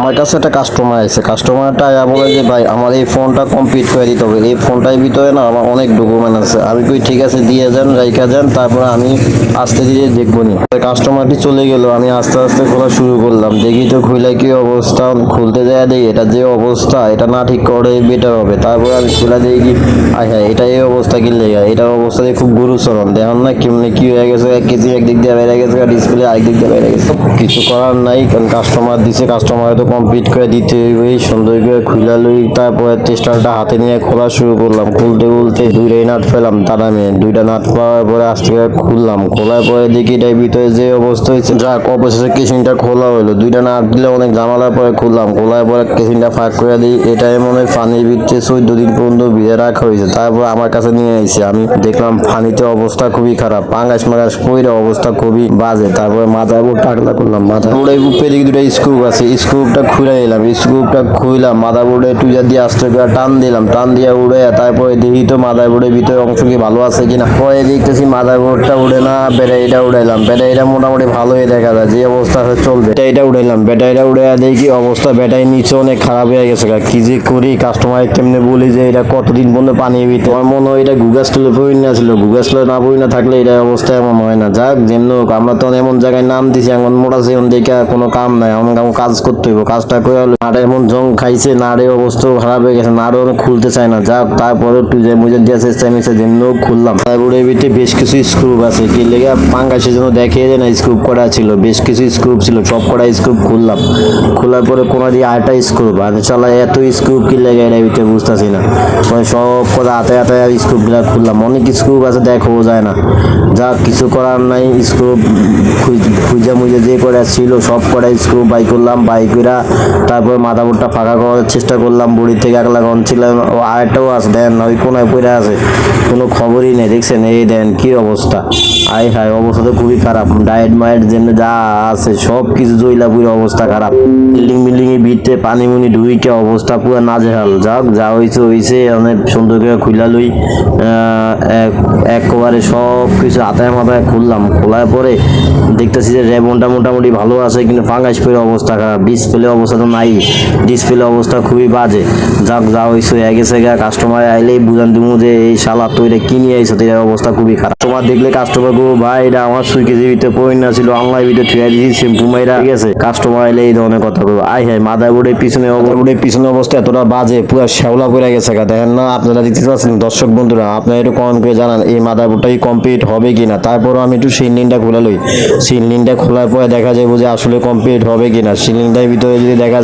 আমার কাছে একটা কাস্টমার আছে। কাস্টমারটা আয়া বলে যে, ভাই, আমার এই ফোনটা কমপ্লিট করে দিতে হবে। এই ফোনটার ভিতরে না আমার অনেক ডকুমেন্ট আছে। আমি কই, ঠিক আছে, দিয়ে যান, রাইখা যান, তারপরে আমি আস্তে ধীরে দেখব নি। কাস্টমারটি চলে গেল। আমি আস্তে আস্তে খোলা শুরু করলাম। দেখি তো খুলে কি অবস্থা। খুলতে যায় দেখি, এটা যে অবস্থা, এটা না ঠিক করে বেটার হবে। তারপরে আমি খুলে দেখি, আয় হ্যাঁ এটা এই অবস্থা কি লেগে? এটার অবস্থা দিয়ে খুব গুরুচরণ দেখুন না, কেমনি কি হয়ে গেছে, এক কেজি একদিক দিয়ে বেড়ে গেছে ডিসপ্লে আরেক দিক দিয়ে বেড়ে গেছে। কিছু করার নাই, কারণ কাস্টমার দিছে কাস্টমার তো কমপ্লিট করে দিতে হইবে সুন্দর করে খুলে লই, তারপরে টেস্টারটা হাতে নিয়ে খোলা শুরু করলাম। খুলতে খুলতে দুইটাই নাট পেলাম তারা দুইটা নাট পাওয়ার পরে আস্তে করে খুললাম। খোলার পরে দেখি এটার ভিতরে যে অবস্থা হয়েছে যাক অবশেষে কেসিংটা খোলা হলো। দুইটা নাট দিলে অনেক ঝামেলার পরে খুললাম। খোলার পরে কেসিংটা ফাঁক করে দিই। এটাই মনে হয় পানির ভিতরে চোদ্দ দিন পর্যন্ত ভিজে রাখা হয়েছে। তারপর আমার কাছে নিয়ে এসেছি আমি দেখলাম পানিতে অবস্থা খুবই খারাপ। পাঙ্গাস মাঙ্গাস পইরে অবস্থা খুবই বাজে। তারপরে উপর টাকলা করলাম। মাথা উপরে দিকে দুটো স্ক্রুপ আছে। স্ক্রুপটা খুলে নিলাম স্ক্রুপটা খুইলাম মাথা বোর্ডে টুজা দিয়ে আস্তে করে টান দিলাম, টান দিয়ে উড়ে, তারপরে দেখি তো মাদার বোর্ডের ভিতরে অংশ কি ভালো আছে কিনা। পরে দেখতেছি মাদার বোর্ডটা উড়ে না ব্যাটারিটা উড়াইলাম ব্যাটারিটা মোটামুটি ভালোই দেখা যায়, যে অবস্থা চলবে। ব্যাটারিটা উড়াইলাম ব্যাটারিটা উড়ে দেখি অবস্থা ব্যাটারি নিচে অনেক খারাপ হয়ে গেছে। কি যে করি কাস্টমার কেমনে বলি যে এটা কতদিন পর্যন্ত পানি ভিতরে। আমার মনে হয় এটা গুগা স্টলে পড়ি না ছিল গুগা স্টলে না পড়ি না থাকলে এটা অবস্থা এমন হয় না। যাক, যেমন হোক, আমরা তো এমন জায়গায় নাম দিছি, এখন মোটা সেমন দেখে কোনো কাম নাই আমার কাম কাজ করতে হইব কাজটা করে হলো, নাড়ে এমন জং খাইছে, নাড়ে অবস্থা খারাপ হয়ে গেছে, নাড়ে অনেক খুলতে চায় না। যাক তারপরে যে মুজে দিয়ে চেষ্টা মিশে হোক খুললাম। তারপরে ভিতরে বেশ কিছু স্ক্রুপ আছে। কি লেগে পাঙ্গাসের জন্য দেখিয়ে দেয় না স্ক্রুপ করা ছিল। বেশ কিছু স্ক্রুপ ছিল, সব কটা স্ক্রুপ খুললাম। খোলার পরে কোনো দিয়ে আরেকটা স্ক্রুপ আর চালা এত স্ক্রুপ কি লেগে এটা ভিতরে বুঝতেছি না। মানে সব কথা হাতে হাতে স্ক্রুপগুলা খুললাম। অনেক স্ক্রুপ আছে, দেখো যায় না। যা, কিছু করার নাই স্ক্রুপ খুঁজে মুজে যে করা ছিল, সব কটা স্ক্রুপ বাই করলাম, বাই করা তারপর মাথা বোর্ডটা ফাঁকা করার চেষ্টা করলাম বুড়ি থেকে একলা ছিলাম ও আরেকটাও আছে, দেন ওই কোনায় পড়ে আছে, কোনো খবরই নেই, দেখছেন? এই দেন, কি অবস্থা? আয় হায়, অবস্থা তো খুবই খারাপ, ডায়েট মায়েট যেমনি যা আছে সব কিছু জইলা পুরো অবস্থা খারাপ বিল্ডিং বিল্ডিং ভিতরে পানি মুনি ঢুইকে অবস্থা পুরো নাজেহাল। যাক, যা হইছে হইছে, অনেক সুন্দর করে খুলা লই একবারে সব কিছু হাতায় মাথায় খুললাম। খোলার পরে দেখতেছি যে রেবনটা মোটামুটি ভালো আছে, কিন্তু ফাঙ্গাস পেলে অবস্থা খারাপ। ডিসপ্লে অবস্থা তো নাই। ডিসপ্লে অবস্থা খুবই বাজে। যাক, যা হইছে, হয়ে গেছে গা। কাস্টমার আইলেই বুঝান দিমু যে এই শালা তো এটা কিনে আইছে, তো অবস্থা খুবই খারাপ। তোমার দেখলে কাস্টমার গো ভাই, এটা আমার সুই কেজি ভিতরে পয়েন্ট না ছিল অনলাইন মাইরা। ঠিক আছে কাস্টমার আইলে এই ধরনের কথা বলব আই হ্যাঁ মাদার বোর্ডের পিছনে বোর্ডের পিছনে অবস্থা এতটা বাজে, পুরো শ্যাওলা পড়ে গেছে গা। দেখেন না, আপনারা দেখতে পাচ্ছেন, দর্শক বন্ধুরা, আপনারা একটু কমেন্ট করে জানান, এই মাদার বোর্ডটা কমপ্লিট হবে কি না তারপরও আমি একটু সিলিংটা খোলা লই। সিলিংটা খোলার পরে দেখা যায় যে আসলে কমপ্লিট হবে কি না সিলিংটার ভিতরে যদি দেখা